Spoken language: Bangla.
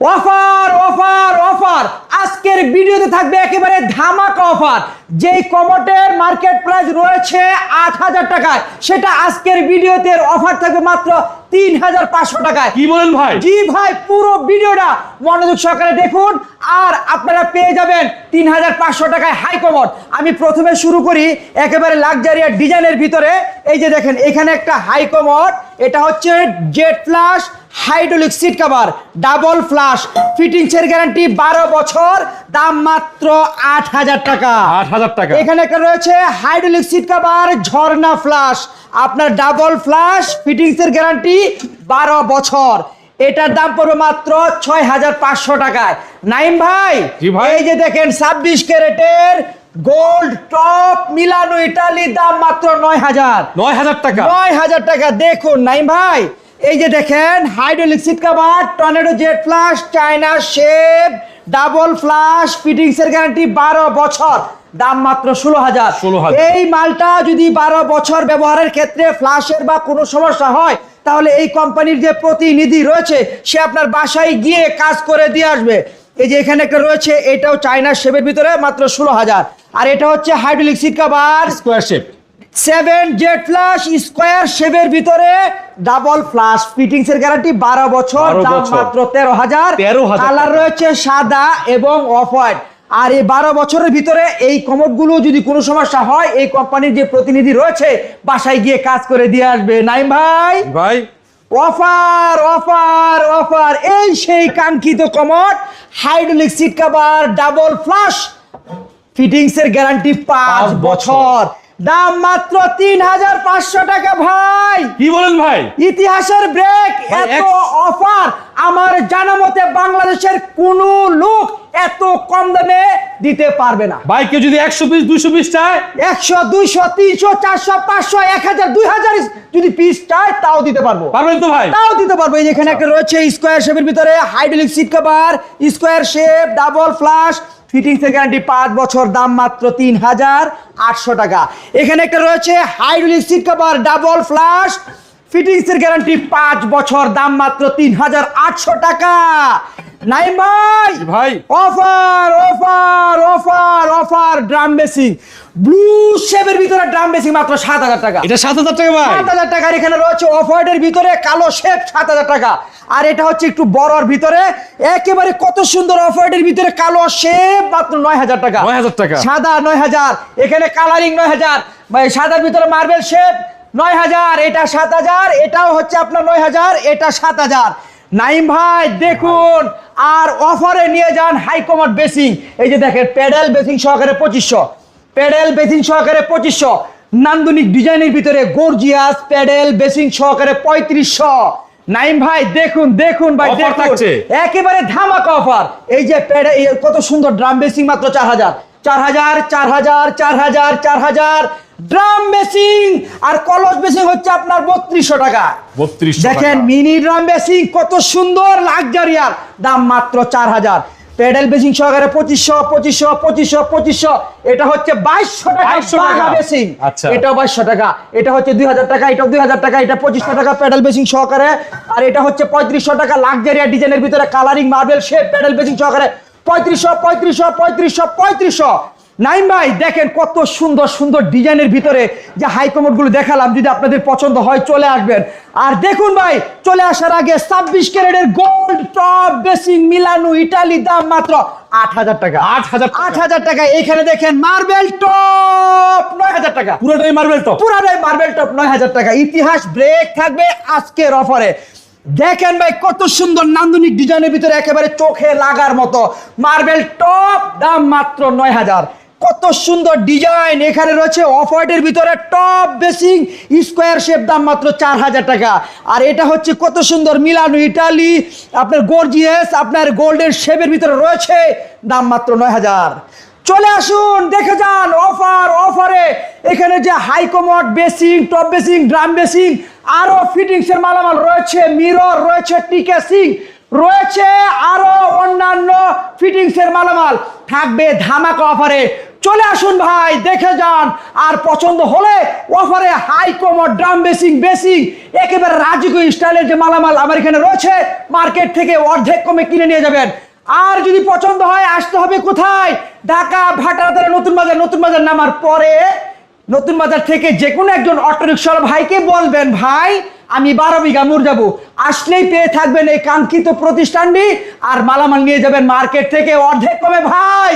Offer offer offer. আজকের ভিডিওতে থাকবে একেবারে ধামাকা অফার। যেই কমোটের মার্কেট প্রাইস রয়েছে আট হাজার টাকায় সেটা আজকের ভিডিওতে অফার থাকবে মাত্র তিন হাজার পাঁচশো টাকায়। কি বলেন ভাই? জি ভাই পুরো ভিডিওটা মনোযোগ সহকারে দেখুন আর আপনারা পেয়ে যাবেন তিন হাজার পাঁচশো টাকায় হাই কমোড। আমি প্রথমে শুরু করি একেবারে লাক্সারিয়ার ডিজাইনের ভিতরে। এই যে দেখেন এখানে একটা হাই কমোড এটা হচ্ছে jet flush hydraulic seat cover double flush ফিটিংসের guarantee বারো বছর দাম মাত্র আট হাজার টাকা। আট হাজার টাকা। এখানে একটা রয়েছে হাইড্রোলিক সিট কভার ঝর্ণা ফ্লাশ। আপনার ডাবল ফ্লাশ ফিটিংস এর গ্যারান্টি বারো বছর। এটার দাম পড়বে মাত্র ছয় হাজার পাঁচশো টাকায়। নাইম ভাই। এই যে দেখেন ছাব্বিশ ক্যারেটের গোল্ড টপ মিলানো ইটালির দাম মাত্র নয় হাজার। নয় হাজার টাকা। নয় হাজার টাকা। দেখুন নাইম ভাই এই যে দেখেন hydraulic seat cover tornado jet flush China shape double flush fittings এর গ্যারান্টি বারো বছর। দাম মাত্র ষোলো হাজার। 16,000 এই মালটা যদি বারো বছর ব্যবহারের ক্ষেত্রে ফ্লাশের বা কোনো সমস্যা হয় তাহলে এই কোম্পানির যে প্রতিনিধি রয়েছে সে আপনার বাসায় গিয়ে কাজ করে দিয়ে আসবে। এই যে এখানে একটা রয়েছে এটাও চায়না শেপের ভিতরে মাত্র ষোলো হাজার। আর এটা হচ্ছে hydraulic seat cover square shape seven jet flush square শেপের ভিতরে ডাবল ফ্লাশ ফিটিংস এর গ্যারান্টি বারো বছর 12 দাম। মাত্র তেরো হাজার। 13,000 কালার রয়েছে সাদা এবং অফ হোয়াইট আর এই বারো বছরের ভিতরে এই কমোডগুলো যদি কোনো সমস্যা হয় এই কোম্পানির যে প্রতিনিধি রয়েছে বাসায় গিয়ে কাজ করে দিয়ে আসবে। নাইম ভাই? ভাই। অফার অফার অফার এই সেই কাঙ্ক্ষিত commode hydraulic seat cover double flush fittings এর গ্যারান্টি পাঁচ বছর। দাম মাত্র তিন হাজার পাঁচশো টাকা ভাই। কি বলেন ভাই? ইতিহাসের ব্রেক এত অফার আমার জানা মতে বাংলাদেশের কোন লোক এত কম দামে দিতে পারবে না। ভাই কেউ যদি একশো পিস দুইশো পিস চায়? একশো দুইশো তিনশো চারশো পাঁচশো এক হাজার দুই হাজার যদি পিস চায় তাও দিতে পারব। পারবেন তো ভাই? তাও দিতে পারব। এই যে এখানে একটা রয়েছে স্কোয়ার শেপের ভিতরে hydraulic seat cover square shape double flush fittings এর গ্যারান্টি পাঁচ বছর দাম মাত্র তিন হাজার আটশো টাকা। এখানে একটা রয়েছে hydraulic seat cover double flush fittings এর গ্যারান্টি পাঁচ বছর দাম মাত্র তিন হাজার আটশো টাকা। নাইম ভাই! ভাই। Offer offer offer offer drum basin blue শেপের ভিতরে ড্রাম বেসিং মাত্র সাত হাজার টাকা। এটা সাত হাজার টাকা ভাই। সাত হাজার টাকার এখানে রয়েছে অফ হোয়াইটের ভিতরে কালো শেপ সাত হাজার টাকা। আর এটা হচ্ছে একটু বড়র ভিতরে। একেবারে কত সুন্দর অফ হোয়াইটের ভিতরে কালো শেপ মাত্র নয় হাজার টাকা। 9,000 টাকা। সাদা নয় হাজার। এখানে কালারিং নয় হাজার। মানে সাদার ভিতরে মার্বেল শেপ নয় হাজার। এটা সাত হাজার। এটাও হচ্ছে আপনার নয় হাজার। এটা সাত হাজার। নাইম ভাই দেখুন আর অফারে নিয়ে যান হাইকমার্ট বেসিং এই যে দেখেন প্যাডেল বেসিং সহকারে পঁচিশশো। প্যাডেল বেসিং সহকারে পঁচিশশো। নান্দনিক ডিজাইনের ভিতরে গর্জিয়াস প্যাডেল বেসিং সহকারে পঁয়ত্রিশশো। নাইম ভাই দেখুন দেখুন ভাই দেখুন। একেবারে ধামাকা অফার। এই যে প্যাডে এই কত সুন্দর ড্রাম বেসিং মাত্র চার হাজার। চার হাজার চার হাজার চার হাজার চার হাজার। ড্রাম বেসিং আর কলস বেসিং হচ্ছে আপনার বত্রিশশো টাকা। বত্রিশ দেখেন মিনি ড্রাম বেসিং কত সুন্দর লাক্সারিয়ার দাম মাত্র চার হাজার। প্যাডেল বেসিং সহকারে পঁচিশশো পঁচিশশো পঁচিশশো পঁচিশশো। এটা হচ্ছে বাইশশো টাকা 2200 টাকা। বেসিং আচ্ছা। এটাও বাইশশো টাকা। এটা হচ্ছে দুই হাজার টাকা এটাও দুই হাজার টাকা এটা পঁচিশশো টাকা প্যাডেল বেসিং সহকারে। আর এটা হচ্ছে পঁয়ত্রিশশো টাকা লাক্সারিয়া ডিজাইনের ভিতরে colouring marble shape paddle basin সহকারে। পঁয়ত্রিশশো পঁয়ত্রিশশো পঁয়ত্রিশশো পঁয়ত্রিশশো। নাইম ভাই দেখেন কত সুন্দর সুন্দর ডিজাইনের ভিতরে যে হাই গুলো দেখালাম যদি আপনাদের পছন্দ হয় চলে আসবেন। আর দেখুন ভাই চলে আসার আগে ছাব্বিশ ক্যারেটের gold top basin Milano Italy দাম মাত্র আট হাজার টাকা। আট হাজার আট হাজার টাকা। এখানে দেখেন মার্বেল টপ নয় হাজার টাকা। পুরোটাই মার্বেল টপ পুরাটাই মার্বেল টপ নয় হাজার টাকা। ইতিহাস ব্রেক থাকবে আজকের অফারে দেখেন ভাই, কত সুন্দর নান্দনিক ডিজাইনের ভিতরে একেবারে চোখে লাগার মতো মার্বেল টপ দাম মাত্র নয় হাজার। কত সুন্দর ডিজাইন এখানে রয়েছে অফ হোয়াইটের ভিতরে টপ বেসিং স্কোয়ার শেপ দাম মাত্র চার হাজার টাকা। আর এটা হচ্ছে কত সুন্দর মিলানো ইটালি আপনার গর্জিয়াস আপনার গোল্ডের শেপের ভিতরে রয়েছে দাম মাত্র নয় হাজার। চলে আসুন, দেখে যান অফার অফারে এখানে যে high commode basin top basin drum basin, আরও ফিটিংস এর মালামাল রয়েছে মিরর রয়েছে টিকে সিং রয়েছে আরও অন্যান্য ফিটিংস এর মালামাল। থাকবে ধামাকা অফারে চলে আসুন ভাই, দেখে যান, আর পছন্দ হলে অফারে হাই কমর ড্রাম বেসিং বেসিং, একেবারে রাজকীয় স্টাইলের যে মালামাল আমার এখানে রয়েছে মার্কেট থেকে অর্ধেক কমে কিনে নিয়ে যাবেন। আর যদি পছন্দ হয়, আসতে হবে কোথায়? ঢাকা ভাটার নতুন বাজার নতুন বাজার নামার পরে নতুন বাজার থেকে যে কোনো একজন অটোরিক্সার ভাইকে বলবেন, ভাই, আমি বারো বিঘা মুর যাব। আসলেই পেয়ে থাকবেন এই কাঙ্ক্ষিত প্রতিষ্ঠানটি, আর মালামাল নিয়ে যাবেন মার্কেট থেকে অর্ধেক কমে, ভাই!